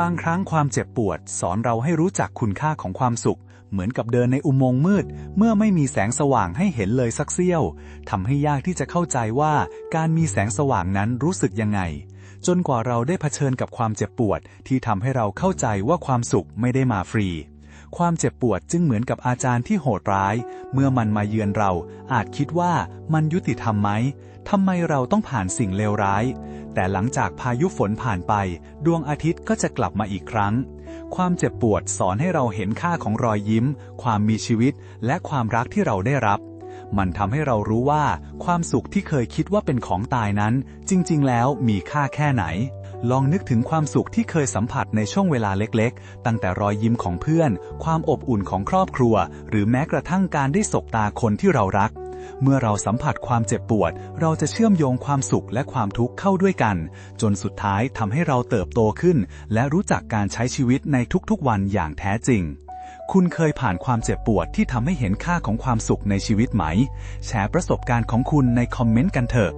บางครั้งความเจ็บปวด สอนเราให้รู้จักคุณค่าของความสุข เหมือนกับเดินในอุโมงค์มืด เมื่อไม่มีแสงสว่างให้เห็นเลยสักเสี้ยวทำให้ยากที่จะเข้าใจว่าการมีแสงสว่างนั้นรู้สึกยังไง จนกว่าเราได้เผชิญกับความเจ็บปวดที่ทำให้เราเข้าใจว่าความสุขไม่ได้มาฟรี ความเจ็บปวดจึงเหมือนกับอาจารย์ที่โหดร้าย เมื่อมันมาเยือนเรา อาจคิดว่ามันยุติธรรมไหมทำไมเราต้องผ่านสิ่งเลวร้าย แต่หลังจากพายุฝนผ่านไป ดวงอาทิตย์ก็จะกลับมาอีกครั้ง ความเจ็บปวดสอนให้เราเห็นค่าของรอยยิ้ม ความมีชีวิต และความรักที่เราได้รับ มันทำให้เรารู้ว่า ความสุขที่เคยคิดว่าเป็นของตายนั้น จริง ๆ แล้วมีค่าแค่ไหน ลองนึกถึงความสุขที่เคยสัมผัสในช่วงเวลาเล็กๆ ตั้งแต่รอยยิ้มของเพื่อน ความอบอุ่นของครอบครัว หรือแม้กระทั่งการได้สบตาคนที่เรารัก เมื่อเราสัมผัสความเจ็บปวด เราจะเชื่อมโยงความสุขและความทุกข์เข้าด้วยกัน จนสุดท้ายทำให้เราเติบโตขึ้น และรู้จักการใช้ชีวิตในทุกๆวันอย่างแท้จริงคุณเคยผ่านความเจ็บปวดที่ทำให้เห็นค่าของความสุขในชีวิตไหม แชร์ประสบการณ์ของคุณในคอมเมนต์กันเถอะ